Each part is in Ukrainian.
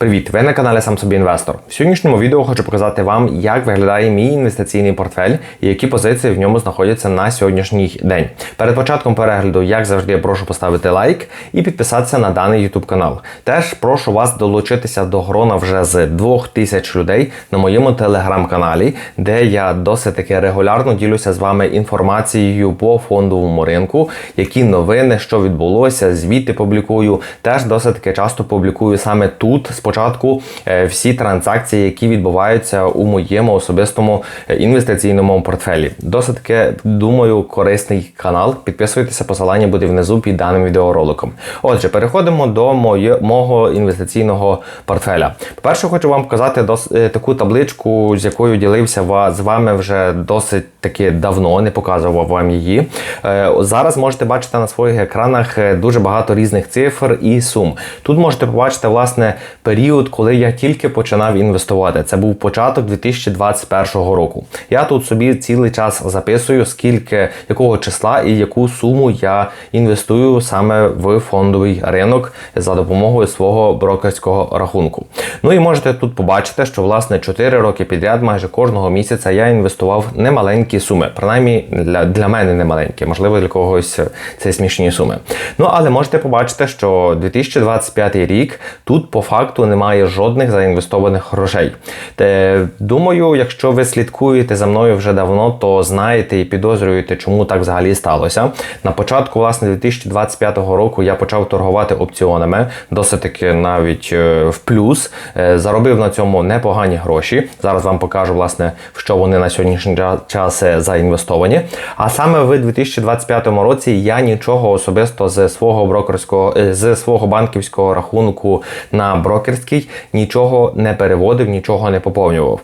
Привіт! Ви на каналі Сам Собі Інвестор. В сьогоднішньому відео хочу показати вам, як виглядає мій інвестиційний портфель і які позиції в ньому знаходяться на сьогоднішній день. Перед початком перегляду, як завжди, я прошу поставити лайк і підписатися на даний YouTube канал. Теж прошу вас долучитися до грона вже з 2000 людей на моєму телеграм-каналі, де я досить таки регулярно ділюся з вами інформацією по фондовому ринку, які новини, що відбулося, звіти публікую. Теж досить таки часто публікую саме тут спочатку е, всі транзакції, які відбуваються у моєму особистому е, інвестиційному портфелі. Досить думаю, корисний канал. Підписуйтеся, посилання буде внизу під даним відеороликом. Отже, переходимо до моє, мого інвестиційного портфеля. По-перше, хочу вам показати дос, е, таку табличку, з якою ділився з вами вже досить таки давно, не показував вам її. Зараз можете бачити на своїх екранах дуже багато різних цифр і сум. Тут можете побачити власне період, коли я тільки починав інвестувати. Це був початок 2021 року. Я тут собі цілий час записую, скільки якого числа і яку суму я інвестую саме в фондовий ринок за допомогою свого брокерського рахунку. Ну і можете тут побачити, що власне 4 роки підряд, майже кожного місяця, я інвестував немаленькі суми. Принаймні для, для мене немаленькі, можливо, для когось це смішні суми. Ну але можете побачити, що 2025 рік тут по факту немає жодних заінвестованих грошей. Те, думаю, якщо ви слідкуєте за мною вже давно, то знаєте і підозрюєте, чому так взагалі сталося. На початку власне 2025 року я почав торгувати опціонами, досить таки навіть е, в плюс. Е, Заробив на цьому непогані гроші. Зараз вам покажу, власне, в що вони на сьогоднішній час е, заінвестовані. А саме в 2025 році я нічого особисто з свого брокерського з свого банківського рахунку на брокерський нічого не переводив, нічого не поповнював.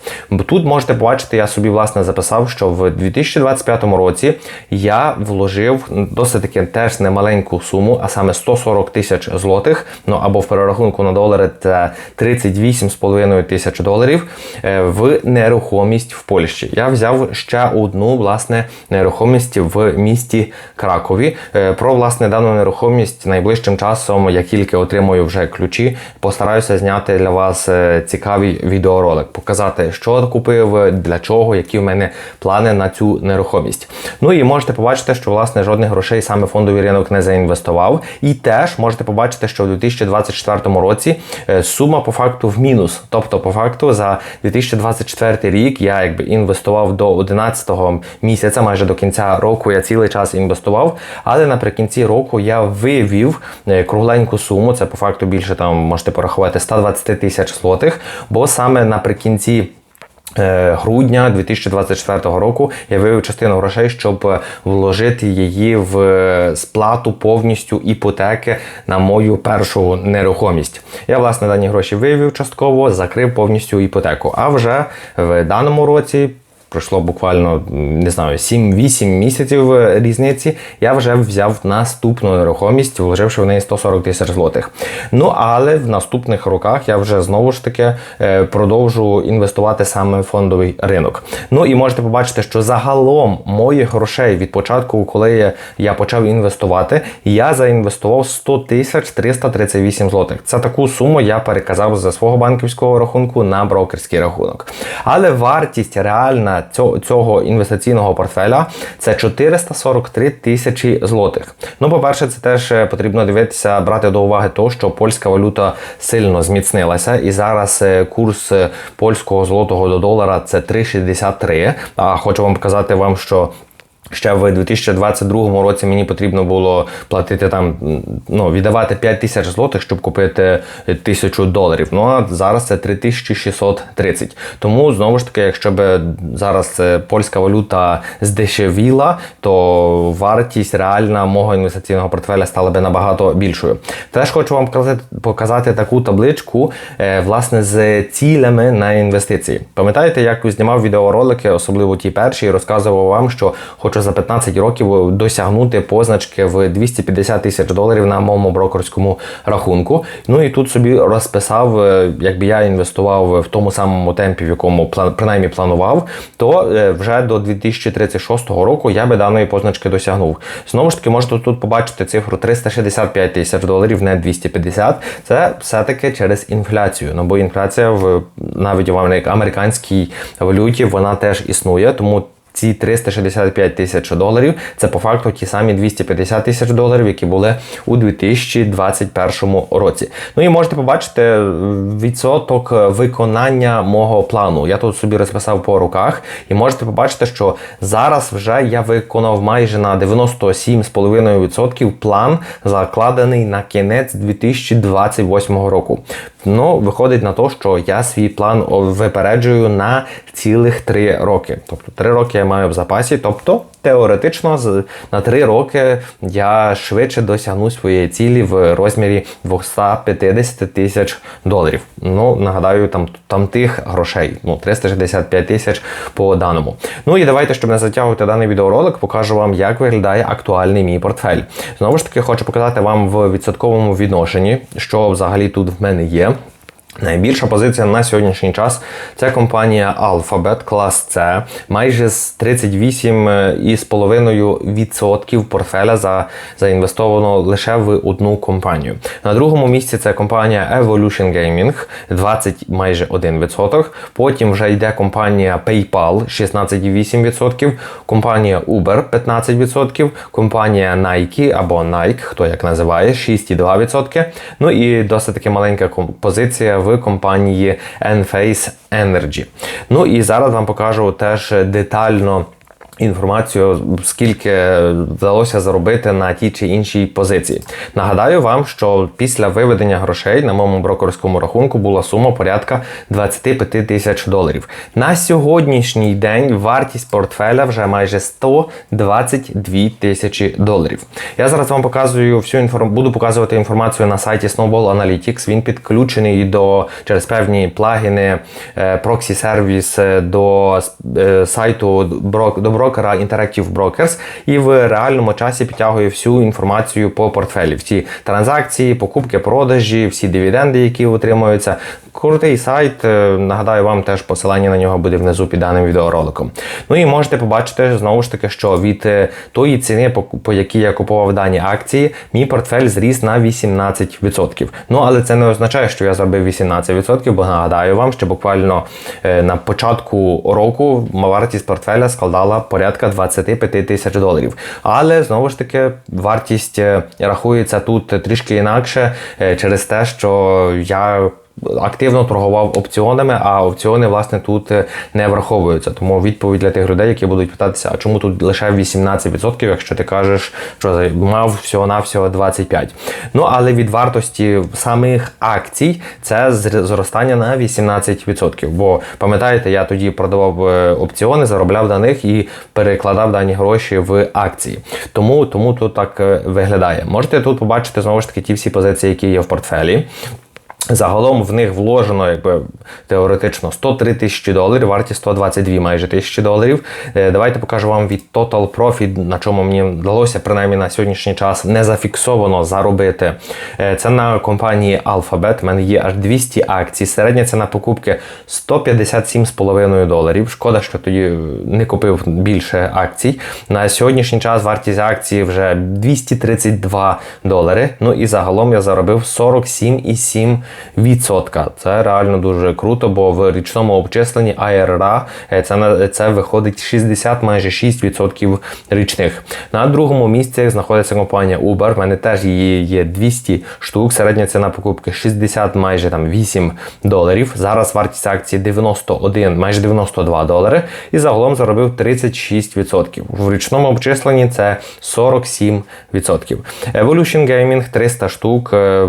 Тут можете побачити, я собі власне записав, що в 2025 році я вложив досить таки теж немаленьку суму, а саме 140 тисяч злотих. Ну або в перерахунку на долари це 38,5 тисяч доларів е, в нерухомість в Польщі. Я взяв ще одну власне нерухомість в місті Кракові. Е, Про власне дану нерухомість найближчим часом, як тільки отримую вже ключі, постараюся зняти для вас е, цікавий відеоролик, показати, що купив, для чого, які в мене плани на цю нерухомість. Ну і можете побачити, що власне жодних грошей саме фондовий ринок не заінвестував. І теж можете побачити, що в 2024 році е, сума по факту в мінус. Тобто, по факту, за 2024 рік я якби інвестував до 11 місяця, майже до кінця року я цілий час інвестував, але наприкінці року я вивів е, кругленьку суму. Це по факту більше там можете порахувати 120 тисяч злотих, бо саме наприкінці. е, Грудня 2024 року я вивів частину грошей, щоб е, вложити її в е, сплату повністю іпотеки на мою першу нерухомість. Я власне дані гроші вивів частково, закрив повністю іпотеку. А вже в даному році пройшло буквально не знаю 7-8 місяців е, різниці. Я вже взяв наступну нерухомість, вложивши в неї 140 тисяч злотих. Ну але в наступних роках я вже знову ж таки е, продовжу інвестувати саме в фондовий ринок. Ну і можете побачити, що загалом моїх грошей від початку, коли я, я почав інвестувати, я заінвестував 100 тисяч 338 злотих. Це таку суму я переказав за свого банківського рахунку на брокерський рахунок. Але вартість реальна цього, інвестиційного портфеля це 443 тисячі злотих. Ну, по-перше, це теж е, потрібно дивитися, брати до уваги то, що польська валюта сильно зміцнилася, і зараз е, курс е, польського злотого до долара це 3,63. А хочу вам показати вам, що Ще в 2022 році мені потрібно було платити там, ну, віддавати 5 тисяч злотих, щоб купити тисячу доларів. Ну а зараз це 3630. Тому знову ж таки, якщо б зараз польська валюта здешевіла, то вартість реальна мого інвестиційного портфеля стала би набагато більшою. Теж хочу вам показати, показати таку табличку, е, власне, з цілями на інвестиції. Пам'ятаєте, як знімав відеоролики, особливо ті перші, і розказував вам, що хочу за 15 років досягнути позначки в 250 тисяч доларів на моєму брокерському рахунку. Ну і тут собі розписав, е, якби я інвестував в тому самому темпі, в якому план- принаймні планував, то е, вже до 2036 року я би даної позначки досягнув. Знову ж таки, можете тут побачити цифру 365 тисяч доларів, не 250. Це все-таки через інфляцію. Ну бо інфляція в навіть в америк- американській валюті вона теж існує, тому. Ці 365 тисяч доларів це по факту ті самі 250 тисяч доларів, які були у 2021 році. Ну і можете побачити відсоток виконання мого плану. Я тут собі розписав по руках, і можете побачити, що зараз вже я виконав майже на 97,5% план, закладений на кінець 2028 року. Ну, виходить на те, що я свій план випереджую на цілих 3 роки. Тобто 3 роки я маю в запасі, тобто теоретично на 3 роки я швидше досягну своєї цілі в розмірі 250 тисяч доларів. Ну, нагадаю, там, там тих грошей, ну, 365 тисяч по даному. Ну і давайте, щоб не затягувати даний відеоролик, покажу вам, як виглядає актуальний мій портфель. Знову ж таки, хочу показати вам в відсотковому відношенні, що взагалі тут в мене є. Найбільша позиція на сьогоднішній час це компанія Alphabet клас C, майже з 38,5% портфеля за, заінвестовано лише в одну компанію. На другому місці це компанія Evolution Gaming 20 майже 1%. Потім вже йде компанія PayPal 16,8%, компанія Uber 15%, компанія Nike або Nike, хто як називає, 6,2%. Ну і досить таки маленька позиція в компанії Enphase Energy. Ну і зараз вам покажу теж детально. Інформацію, скільки вдалося заробити на тій чи іншій позиції. Нагадаю вам, що після виведення грошей на моєму брокерському рахунку була сума порядка 25 тисяч доларів. На сьогоднішній день вартість портфеля вже майже 122 тисячі доларів. Я зараз вам показую всю інформ... буду показувати інформацію на сайті Snowball Analytics. Він підключений до через певні плагіни, е, проксі-сервіс е, до е, сайту до брокера Interactive Brokers і в реальному часі підтягує всю інформацію по портфелі. Всі транзакції, покупки, продажі, всі дивіденди, які отримуються. Крутий сайт. е, Нагадаю вам теж посилання на нього буде внизу під даним відеороликом. Ну і можете побачити знову ж таки, що від е, тої ціни, по, якій я купував дані акції, мій портфель зріс на 18%. Ну але це не означає, що я зробив 18%, бо нагадаю вам, що буквально е, на початку року вартість портфеля складала порядка 25 тисяч доларів. Але знову ж таки вартість рахується тут трішки інакше через те, що я активно торгував опціонами, а опціони, власне, тут е, не враховуються. Тому відповідь для тих людей, які будуть питатися, а чому тут лише 18%, якщо ти кажеш, що мав всього-навсього 25%. Ну, але від вартості самих акцій це зр- зростання на 18%. Бо пам'ятаєте, я тоді продавав е, опціони, заробляв на них і перекладав дані гроші в акції. Тому, тому тут так е, виглядає. Можете тут побачити знову ж таки ті всі позиції, які є в портфелі. Загалом в них вложено якби теоретично 103 тисячі доларів, вартість 122 майже тисячі доларів. Е, Давайте покажу вам від Total Profit, на чому мені вдалося принаймні на сьогоднішній час не зафіксовано заробити. Е, Це на компанії Alphabet. У мене є аж 200 акцій. Середня ціна покупки 157,5 доларів. Шкода, що тоді не купив більше акцій. На сьогоднішній час вартість акції вже 232 долари. Ну і загалом я заробив 47,7%. Це реально дуже круто, бо в річному обчисленні IRA е, це, це виходить 60 майже 6% річних. На другому місці знаходиться компанія Uber. В мене теж її є 200 штук. Середня ціна покупки 60 майже там 8 доларів. Зараз вартість акції 91, майже 92 долари. І загалом заробив 36%. В річному обчисленні це 47%. Evolution Gaming 300 штук. Е,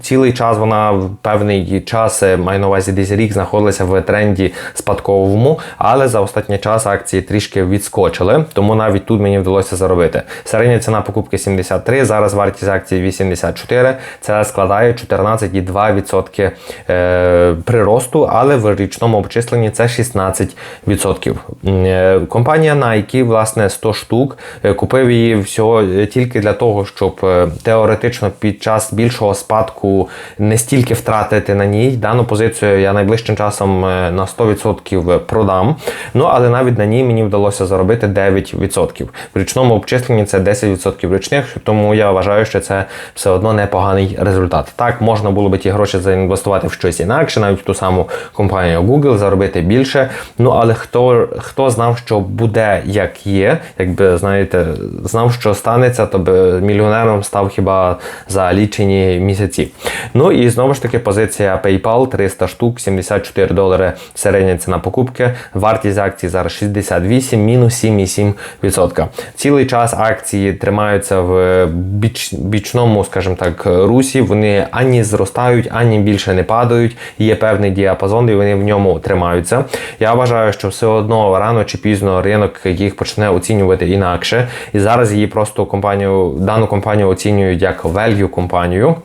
Цілий час вона певний час, е, маю на увазі десь рік, знаходилася в тренді спадковому, але за останній час акції трішки відскочили, тому навіть тут мені вдалося заробити. Середня ціна покупки 73, зараз вартість акції 84, це складає 14,2% е, приросту, але в річному обчисленні це 16%. Е, Компанія Nike, власне, 100 штук, купив її всього тільки для того, щоб теоретично під час більшого спадку не стільки втратити на ній. Дану позицію я найближчим часом е, на 100% продам. Ну, але навіть на ній мені вдалося заробити 9%. В річному обчисленні це 10% річних, тому я вважаю, що це все одно непоганий результат. Так, можна було би ті гроші заінвестувати в щось інакше, навіть в ту саму компанію Google, заробити більше. Ну, але хто, хто знав, що буде як є, якби знаєте, знав, що станеться, то би мільйонером став хіба за лічені місяці. Ну і знову ж таки позиція PayPal 300 штук, 74 долари середня ціна покупки. Вартість акції зараз 68, мінус 7,7%. Цілий час акції тримаються в біч, бічному, скажімо так, русі. Вони ані зростають, ані більше не падають. Є певний діапазон, і вони в ньому тримаються. Я вважаю, що все одно рано чи пізно ринок їх почне оцінювати інакше. І зараз її просто компанію, дану компанію оцінюють як value компанію.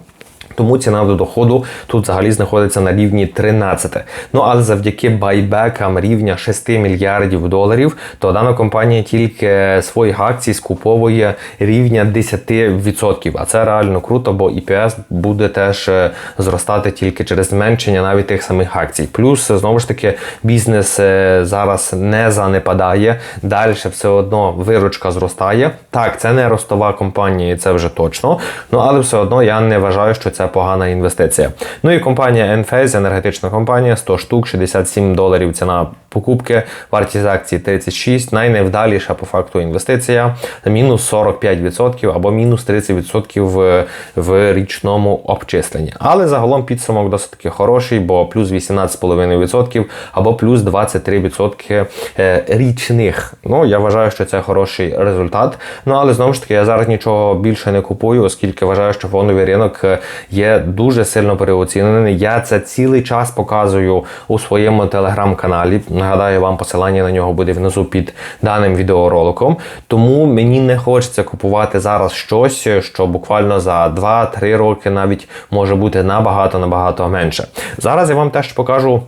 Тому ціна до доходу тут взагалі знаходиться на рівні 13. Ну але завдяки байбекам рівня 6 мільярдів доларів, то дана компанія тільки своїх акцій скуповує рівня 10%. А це реально круто, бо EPS буде теж е, зростати тільки через зменшення навіть тих самих акцій. Плюс знову ж таки бізнес е, зараз не занепадає. Далі все одно виручка зростає. Так, це не ростова компанія, це вже точно. Ну але все одно я не вважаю, що це погана інвестиція. Ну і компанія Enphase, енергетична компанія, 100 штук, 67 доларів ціна покупки, вартість акції 36, найневдаліша по факту інвестиція, мінус 45% або мінус 30% в, в річному обчисленні. Але загалом підсумок досить таки хороший, бо плюс 18,5% або плюс 23% е, річних. Ну, я вважаю, що це хороший результат. Ну, але знову ж таки, я зараз нічого більше не купую, оскільки вважаю, що фондовий ринок е, є дуже сильно переоцінений. Я це цілий час показую у своєму телеграм-каналі. Нагадаю, вам посилання на нього буде внизу під даним відеороликом. Тому мені не хочеться купувати зараз щось, що буквально за 2-3 роки навіть може бути набагато набагато менше. Зараз я вам теж покажу.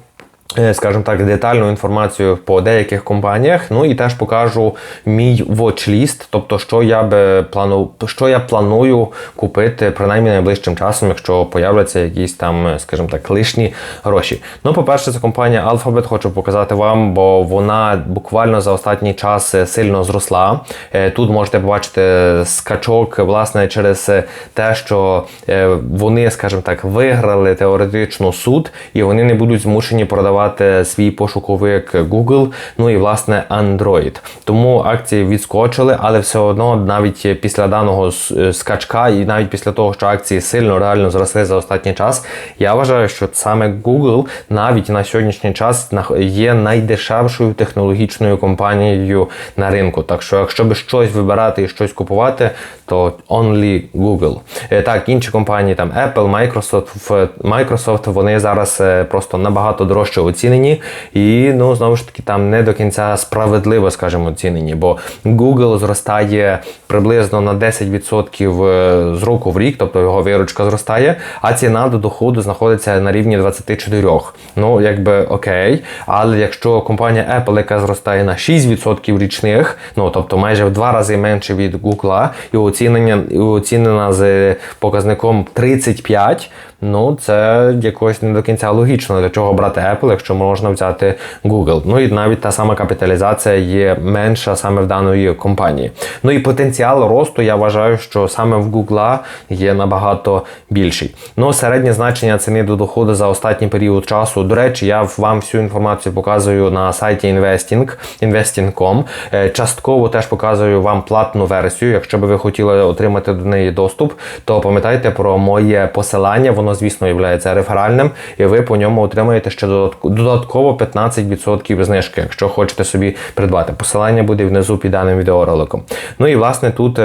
Е, Скажімо так, детальну інформацію по деяких компаніях. Ну і теж покажу мій watchlist, тобто, що я би плану, що я планую купити принаймні найближчим часом, якщо появляться якісь там, е, скажімо так, лишні гроші. Ну, по-перше, це компанія Alphabet, хочу показати вам, бо вона буквально за останній час е, сильно зросла. Е, Тут можете побачити скачок, власне, через е, те, що е, вони, скажімо так, виграли теоретично суд, і вони не будуть змушені продавати свій пошуковик Google, ну і власне Android. Тому акції відскочили, але все одно навіть після даного е, скачка, і навіть після того, що акції сильно реально зросли за останній час, я вважаю, що саме Google навіть на сьогоднішній час є найдешевшою технологічною компанією на ринку. Так що, якщо би щось вибирати і щось купувати, то only Google. Е, Так, інші компанії, там Apple, Microsoft, Microsoft, вони зараз е, просто набагато дорожче оцінені, і ну знову ж таки там не до кінця справедливо, скажімо, оцінені, бо Google зростає приблизно на 10% е, з року в рік, тобто його виручка зростає, а ціна до доходу знаходиться на рівні 24. Ну, якби окей. Але якщо компанія Apple, яка зростає на 6% річних, ну тобто майже в два рази менше від Google, і оцінення і оцінена з показником 35, ну це якось не до кінця логічно. Для чого брати Apple, якщо можна взяти Google. Ну і навіть та сама капіталізація є менша саме в даної компанії. Ну і потенціал росту, я вважаю, що саме в Google є набагато більший. Ну, середнє значення ціни до доходу за останній період часу. До речі, я вам всю інформацію показую на сайті Investing, investing.com. Е, Частково теж показую вам платну версію. Якщо би ви хотіли отримати до неї доступ, то пам'ятайте про моє посилання. Воно, звісно, є реферальним, і ви по ньому отримаєте ще додатково 15% знижки, якщо хочете собі придбати. Посилання буде внизу під даним відеороликом. Ну і власне тут.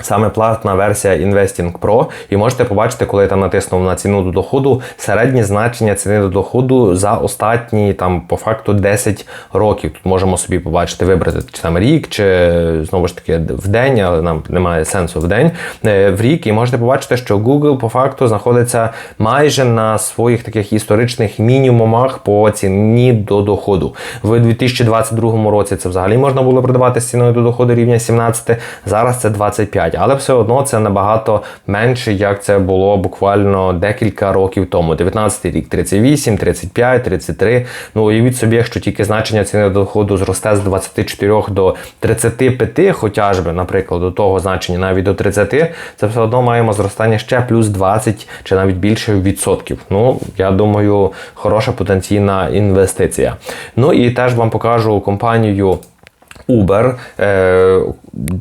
Саме платна версія Investing Pro, і можете побачити, коли я там натиснув на ціну до доходу, середнє значення ціни до доходу за останні там по факту 10 років. Тут можемо собі побачити, вибрати чи там рік, чи знову ж таки в день, але нам немає сенсу в день е, в рік. І можете побачити, що Google по факту знаходиться майже на своїх таких історичних мінімумах по ціні до доходу. В 2022 році це взагалі можна було продавати з ціною до доходу рівня 17, зараз це 25. Але все одно це набагато менше, як це було буквально декілька років тому. 19 рік 38, 35, 33. Ну уявіть собі, якщо тільки значення ціни доходу зросте з 24 до 35, хоча ж би, наприклад, до того значення навіть до 30, це все одно маємо зростання ще плюс 20 чи навіть більше відсотків. Ну, я думаю, хороша потенційна інвестиція. Ну і теж вам покажу компанію. Uber.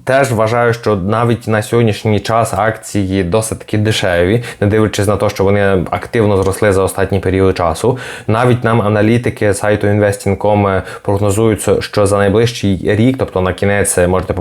Теж вважаю, що навіть на сьогоднішній час акції досить таки дешеві, не дивлячись на те, що вони активно зросли за останній період часу. Навіть нам аналітики сайту Investing.com прогнозують, що за найближчий рік, тобто на кінець можете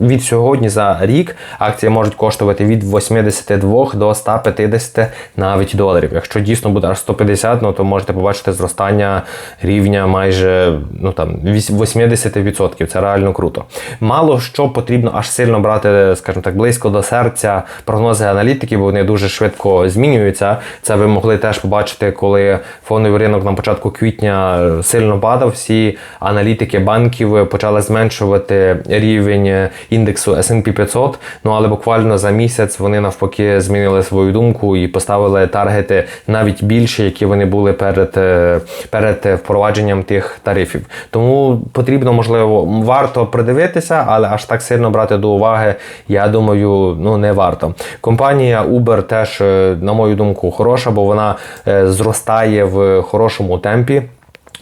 від сьогодні за рік акції можуть коштувати від 82 до 150 навіть доларів. Якщо дійсно буде аж 150, ну то можете побачити зростання рівня майже ну там 80%. Це реально круто. Мало що потрібно аж сильно брати, скажімо так, близько до серця прогнози аналітиків, бо вони дуже швидко змінюються. Це ви могли теж побачити, коли фондовий ринок на початку квітня сильно падав. Всі аналітики банків почали зменшувати рівень індексу S&P 500, Ну але буквально за місяць вони навпаки змінили свою думку і поставили таргети навіть більше, які вони були перед, е, перед впровадженням тих тарифів. Тому потрібно можливо варто придивитися, але аж так сильно брати до уваги, я думаю, ну не варто. Компанія Uber теж, е, на мою думку, хороша, бо вона е, зростає в хорошому темпі.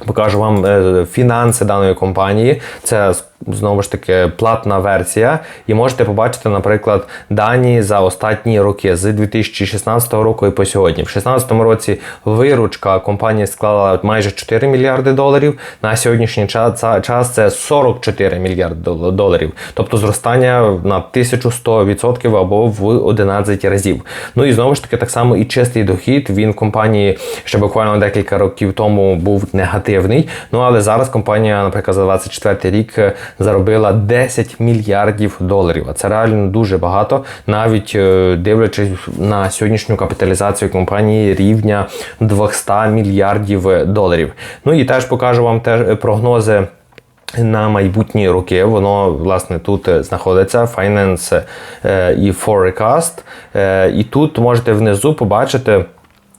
Покажу вам е, фінанси даної компанії. Це знову ж таки платна версія, і можете побачити, наприклад, дані за останні роки з 2016 року і по сьогодні. В 2016 році виручка компанії склала майже 4 мільярди доларів. На сьогоднішній час це 44 мільярди доларів, тобто зростання на 1100% або в 11 разів. Ну і знову ж таки, так само і чистий дохід. Він компанії ще буквально декілька років тому був негативний. Ну але зараз компанія, наприклад, за 24 рік заробила 10 мільярдів доларів. А це реально дуже багато, навіть е, дивлячись на сьогоднішню капіталізацію компанії рівня 200 мільярдів доларів. Ну і теж покажу вам теж прогнози. На майбутні роки воно власне тут знаходиться Finance е, і Forecast. Е, і тут можете внизу побачити.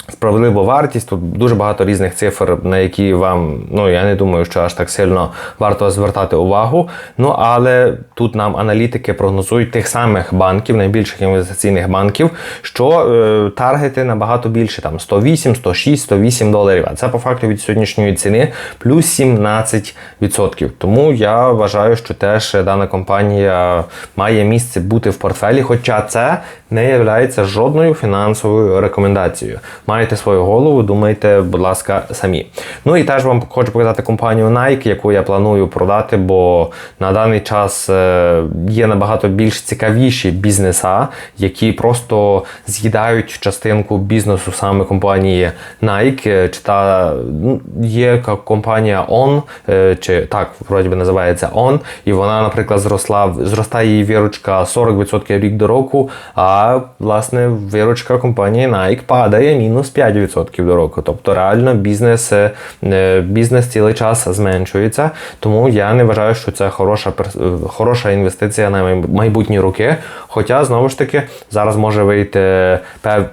Справедливу вартість, тут дуже багато різних цифр, на які вам, ну я не думаю, що аж так сильно варто звертати увагу. Ну але тут нам аналітики прогнозують тих самих банків, найбільших інвестиційних банків, що е, таргети набагато більше, там 108, 106, 108 доларів. А це по факту від сьогоднішньої ціни плюс 17%. Тому я вважаю, що теж дана компанія має місце бути в портфелі, хоча це не є жодною фінансовою рекомендацією маєте свою голову, думайте, будь ласка, самі. Ну і теж вам хочу показати компанію Nike, яку я планую продати, бо на даний час е, є набагато більш цікавіші бізнеса, які просто з'їдають частинку бізнесу саме компанії Nike. Чи та ну, є компанія On, е, чи так, вроді би називається On, і вона, наприклад, зросла, зростає її виручка 40% рік до року, а власне виручка компанії Nike падає мінус мінус 5% до року. Тобто реально бізнес е, е, бізнес цілий час зменшується. Тому я не вважаю, що це хороша е, хороша інвестиція на майбутні роки. Хоча, знову ж таки, зараз може вийти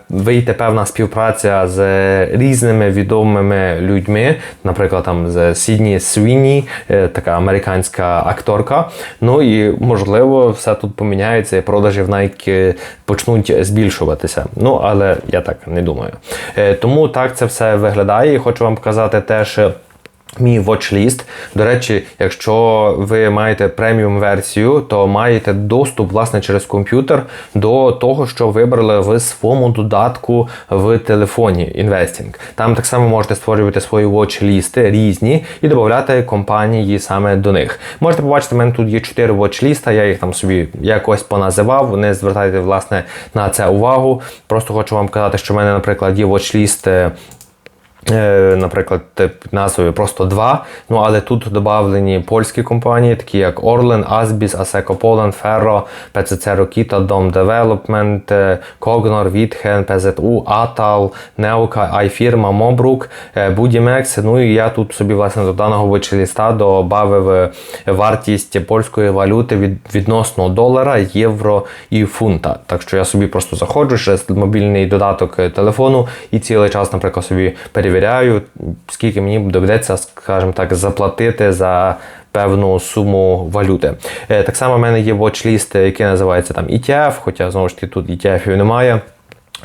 вийти певна співпраця з різними відомими людьми, наприклад, там з Сідні Свіні, така американська акторка. Ну і можливо, все тут поміняється, і продажі в Nike почнуть збільшуватися. Ну, але я так не думаю. Е, тому так це все виглядає. І хочу вам показати теж. Мій watchlist. До речі, якщо ви маєте преміум версію, то маєте доступ власне через комп'ютер до того, що вибрали в своєму додатку в телефоні інвестінг. Там так само можете створювати свої watchlісти різні і додати компанії саме до них. Можете побачити, в мене тут є 4 watchlіста, я їх там собі якось поназивав. Не звертайте власне на це увагу. Просто хочу вам казати, що в мене, наприклад, є watchlist Е, Наприклад, тип назвою просто два. Ну але тут додавлені польські компанії, такі як Orlen, Asbis, Aseco Poland, Ferro, PCC Rokita, Dom Development, е, Withen, PZU, Atal, Neuka, iFirma, Mobruk, е, Budimex. Ну і я тут собі власне до даного вичеліста додав вартість польської валюти від, відносно долара, євро і фунта. Так що я собі просто заходжу через мобільний додаток телефону і цілий час, наприклад, собі перевіряю перевіряю, скільки мені доведеться, скажімо так, заплатити за певну суму валюти. Е, Так само в мене є watchlist, який називається там ETF, хоча знову ж таки тут ETF немає.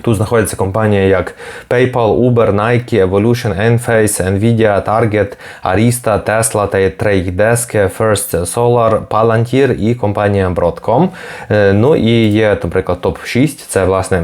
Тут знаходяться компанії як PayPal, Uber, Nike, Evolution, Enphase, Nvidia, Target, Arista, Tesla, Trade Desk, First Solar, Palantir і компанія Broadcom. Е, Ну і є, наприклад, топ-6. Це власне.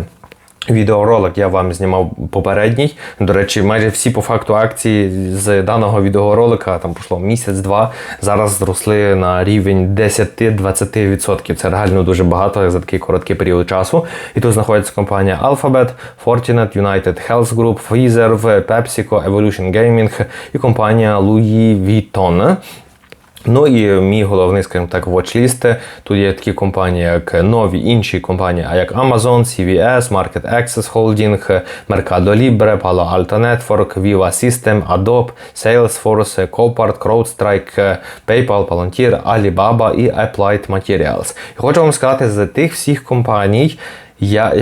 Відеоролик я вам знімав попередній. До речі, майже всі по факту акції з даного відеоролика там пройшло місяць-два. Зараз зросли на рівень 10-20%. Це реально дуже багато за такий короткий період часу. І тут знаходиться компанія Alphabet, Fortinet, United Health Group, Pfizer, PepsiCo, Evolution Gaming і компанія Louis Vuitton. Ну і мій головний, скажімо так, watchlist. Тут є такі компанії, як нові інші компанії, а як Amazon, CVS, Market Access Holding, Mercado Libre, Palo Alto Network, Viva System, Adobe, Salesforce, Copart, CrowdStrike, PayPal, Palantir, Alibaba і Applied Materials. І хочу вам сказати, з тих всіх компаній. Я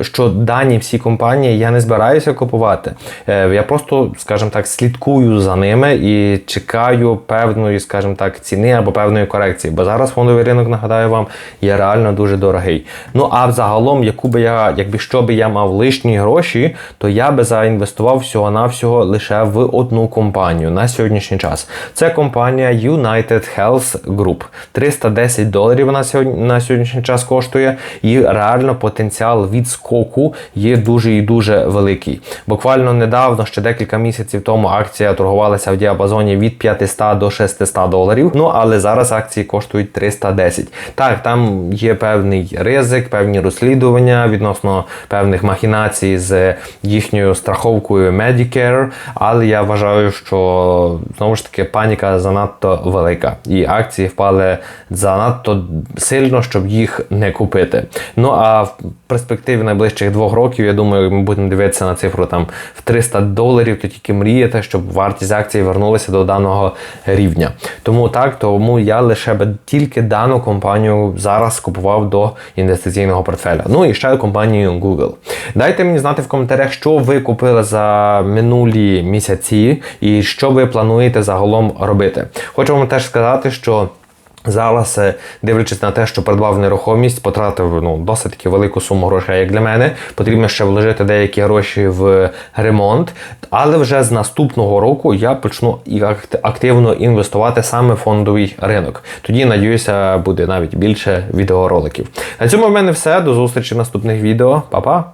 що дані всі компанії я не збираюся купувати. Е, Я просто, скажімо так, слідкую за ними і чекаю певної, скажімо так, ціни або певної корекції. Бо зараз фондовий ринок, нагадаю вам, є реально дуже дорогий. Ну а взагалом, яку би я, якби що би я мав лишні гроші, то я би заінвестував всього-навсього лише в одну компанію на сьогоднішній час. Це компанія United Health Group. 310 доларів вона сьогодні на сьогоднішній час коштує і реально потенціально потенціал відскоку є дуже і дуже великий. Буквально недавно, ще декілька місяців тому, акція торгувалася в діапазоні від 500 до 600 доларів. Ну але зараз акції коштують 310. Так, там є певний ризик, певні розслідування відносно певних махінацій з їхньою страховкою Medicare, але я вважаю, що знову ж таки паніка занадто велика, і акції впали занадто сильно, щоб їх не купити. Ну а перспективі найближчих двох років, я думаю, ми будемо дивитися на цифру там в 300 доларів, то тільки мріяти, щоб вартість акції вернулася до даного рівня. Тому так, тому я лише би тільки дану компанію зараз купував до інвестиційного портфеля. Ну і ще компанію Google. Дайте мені знати в коментарях, що ви купили за минулі місяці і що ви плануєте загалом робити. Хочу вам теж сказати, що. Зараз, дивлячись на те, що придбав нерухомість, потратив ну, досить таки велику суму грошей, як для мене. Потрібно ще вложити деякі гроші в ремонт. Але вже з наступного року я почну активно інвестувати саме в фондовий ринок. Тоді, надіюся, буде навіть більше відеороликів. На цьому в мене все. До зустрічі в наступних відео. Па-па!